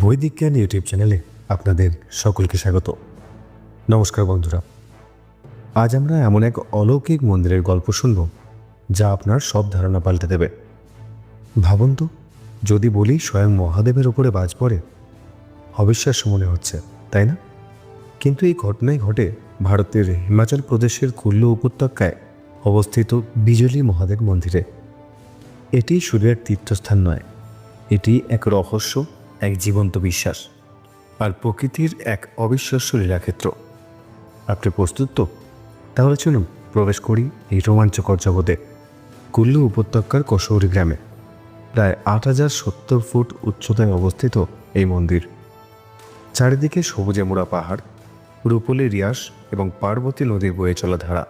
বৈদিক জ্ঞান ইউটিউব চ্যানেলে আপনাদের সকলকে স্বাগত। নমস্কার বন্ধুরা। আজ আমরা এমন এক অলৌকিক মন্দিরের গল্প শুনব, যা আপনার সব ধারণা পাল্টে দেবে। ভাবুন তো, যদি বলি স্বয়ং মহাদেবের ওপরে বাজ পড়ে, অবিশ্বাস্য মনে হচ্ছে, তাই না? কিন্তু এই ঘটনাই ঘটে ভারতের হিমাচল প্রদেশের কুল্লু উপত্যকায় অবস্থিত বিজলি মহাদেব মন্দিরে। এটি এক তীর্থস্থান নয়, এটি এক রহস্য এক জীবন্ত বিশ্বাস। আর প্রকৃতির এক অবিশ্বাস্য লীলাক্ষেত্র। আপনি প্রস্তুত তো? তাহলে চলুন, প্রবেশ করি এই রোমাঞ্চকর জগতে। কুল্লু উপত্যকার কসৌরি গ্রামে। প্রায় আট হাজার সত্তর ফুট উচ্চতায় অবস্থিত এই মন্দির। চারিদিকে সবুজে মোড়া পাহাড়, রূপলি রিয়াস এবং পার্বতী নদীর বয়ে চলা ধারা।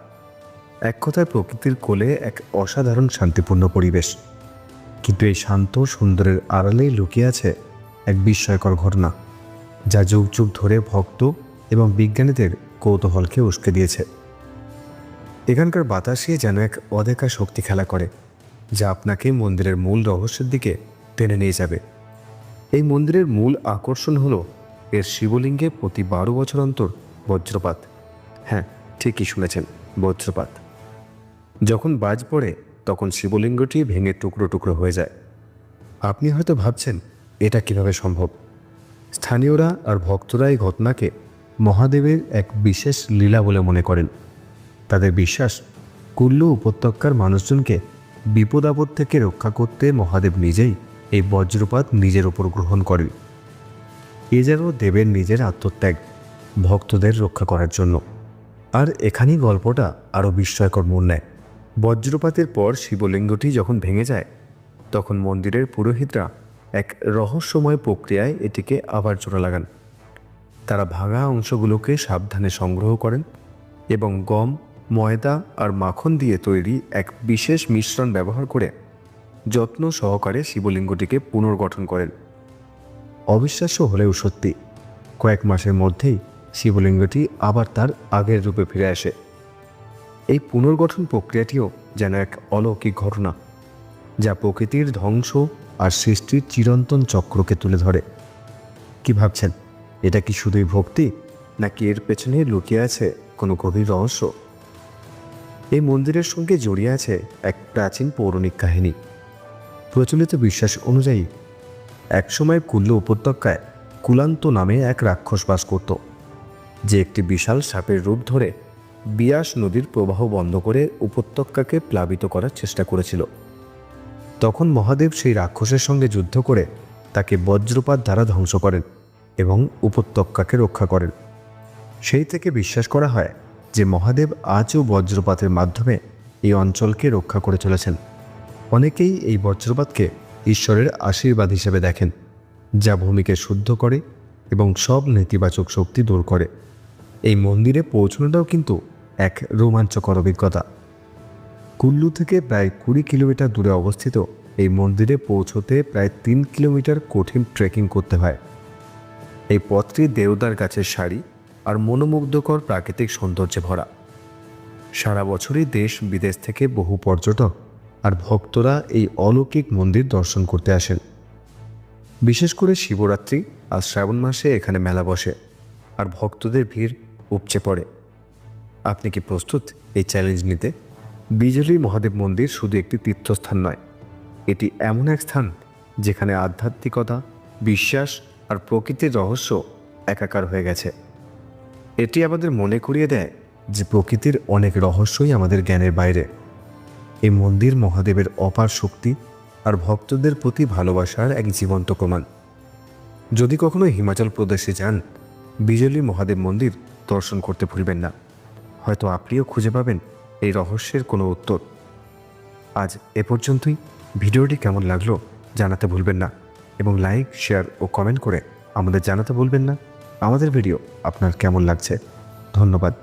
এক কথায় প্রকৃতির কোলে এক অসাধারণ শান্তিপূর্ণ পরিবেশ। কিন্তু এই শান্ত সুন্দরের আড়ালেই লুকিয়ে আছে এক বিস্ময়কর ঘটনা, যা যুগ যুগ ধরে ভক্ত এবং বিজ্ঞানীদের কৌতূহলকে উস্কে দিয়েছে। এখানকার বাতাসে যেন এক অদেখা শক্তি খেলা করে, যা আপনাকে মন্দিরের মূল রহস্যের দিকে টেনে নিয়ে যাবে। এই মন্দিরের মূল আকর্ষণ হলো এর শিবলিঙ্গে প্রতি বারো বছর অন্তর বজ্রপাত। হ্যাঁ ঠিকই শুনেছেন, বজ্রপাত। যখন বাজ পড়ে, তখন শিবলিঙ্গটি ভেঙে টুকরো টুকরো হয়ে যায়। আপনি হয়তো ভাবছেন এটা কীভাবে সম্ভব? স্থানীয়রা আর ভক্তরা এই ঘটনাকে মহাদেবের এক বিশেষ লীলা বলে মনে করেন। তাদের বিশ্বাস কুল্লু উপত্যকার মানুষজনকে বিপদ আপদ থেকে রক্ষা করতে মহাদেব নিজেই এই বজ্রপাত নিজের ওপর গ্রহণ করেন। এ যেন দেবের নিজের আত্মত্যাগ, ভক্তদের রক্ষা করার জন্য। আর এখানেই গল্পটা আরও বিস্ময়কর মূল নেয়। বজ্রপাতের পর শিবলিঙ্গটি যখন ভেঙে যায়, তখন মন্দিরের পুরোহিতরা এক রহস্যময় প্রক্রিয়ায় এটিকে আবার জোড়া লাগান। তারা ভাঙা অংশগুলোকে সাবধানে সংগ্রহ করেন এবং গম, ময়দা আর মাখন দিয়ে তৈরি এক বিশেষ মিশ্রণ ব্যবহার করে যত্ন সহকারে শিবলিঙ্গটিকে পুনর্গঠন করেন। অবিশ্বাস্য হলেও সত্যি, কয়েক মাসের মধ্যেই শিবলিঙ্গটি আবার তার আগের রূপে ফিরে আসে। এই পুনর্গঠন প্রক্রিয়াটিও যেন এক অলৌকিক ঘটনা। যা প্রকৃতির ধ্বংস আর সৃষ্টির চিরন্তন চক্রকে তুলে ধরে। কি ভাবছেন? এটা কি শুধুই ভক্তি, নাকি এর পেছনে লুকিয়ে আছে কোনো গভীর রহস্য? এই মন্দিরের সঙ্গে জড়িয়ে আছে এক প্রাচীন পৌরাণিক কাহিনী। প্রচলিত বিশ্বাস অনুযায়ী, একসময় কুল্ল উপত্যকায় কুলান্ত নামে এক রাক্ষস বাস করত, যে একটি বিশাল সাপের রূপ ধরে বিয়াস নদীর প্রবাহ বন্ধ করে উপত্যকাকে প্লাবিত করার চেষ্টা করেছিল। তখন মহাদেব সেই রাক্ষসের সঙ্গে যুদ্ধ করে তাকে বজ্রপাত দ্বারা ধ্বংস করেন এবং উপত্যকাকে রক্ষা করেন। সেই থেকে বিশ্বাস করা হয় যে মহাদেব আজও বজ্রপাতের মাধ্যমে এই অঞ্চলকে রক্ষা করে চলেছেন। অনেকেই এই বজ্রপাতকে ঈশ্বরের আশীর্বাদ হিসেবে দেখেন, যা ভূমিকে শুদ্ধ করে এবং সব নেতিবাচক শক্তি দূর করে। এই মন্দিরে পৌঁছানোটাও কিন্তু এক রোমাঞ্চকর অভিজ্ঞতা। কুল্লু থেকে প্রায় কুড়ি কিলোমিটার দূরে অবস্থিত এই মন্দিরে পৌঁছতে প্রায় তিন কিলোমিটার কঠিন ট্রেকিং করতে হয়। এই পথটি দেওদার গাছের শাড়ি আর মনোমুগ্ধকর প্রাকৃতিক সৌন্দর্যে ভরা। সারা বছরই দেশ বিদেশ থেকে বহু পর্যটক আর ভক্তরা এই অলৌকিক মন্দির দর্শন করতে আসেন। বিশেষ করে শিবরাত্রি আর শ্রাবণ মাসে এখানে মেলা বসে আর ভক্তদের ভিড় উপচে পড়ে। আপনি কি প্রস্তুত এই চ্যালেঞ্জ নিতে? বিজলি মহাদেব মন্দির শুধু একটি তীর্থস্থান নয়, এটি এমন এক স্থান যেখানে আধ্যাত্মিকতা, বিশ্বাস আর প্রকৃতির রহস্য একাকার হয়ে গেছে। এটি আমাদের মনে করিয়ে দেয় যে প্রকৃতির অনেক রহস্যই আমাদের জ্ঞানের বাইরে। এই মন্দির মহাদেবের অপার শক্তি আর ভক্তদের প্রতি ভালোবাসার এক জীবন্ত প্রমাণ। যদি কখনো হিমাচল প্রদেশে যান বিজলি মহাদেব মন্দির দর্শন করতে ভুলবেন না। হয়তো আপনিও খুঁজে পাবেন এই রহস্যের কোনো উত্তর। আজ এ পর্যন্তই। ভিডিওটি কেমন লাগল জানাতে ভুলবেন না এবং লাইক, শেয়ার ও কমেন্ট করে আমাদের জানাতে ভুলবেন না। আমাদের ভিডিও আপনার কেমন লাগছে? ধন্যবাদ।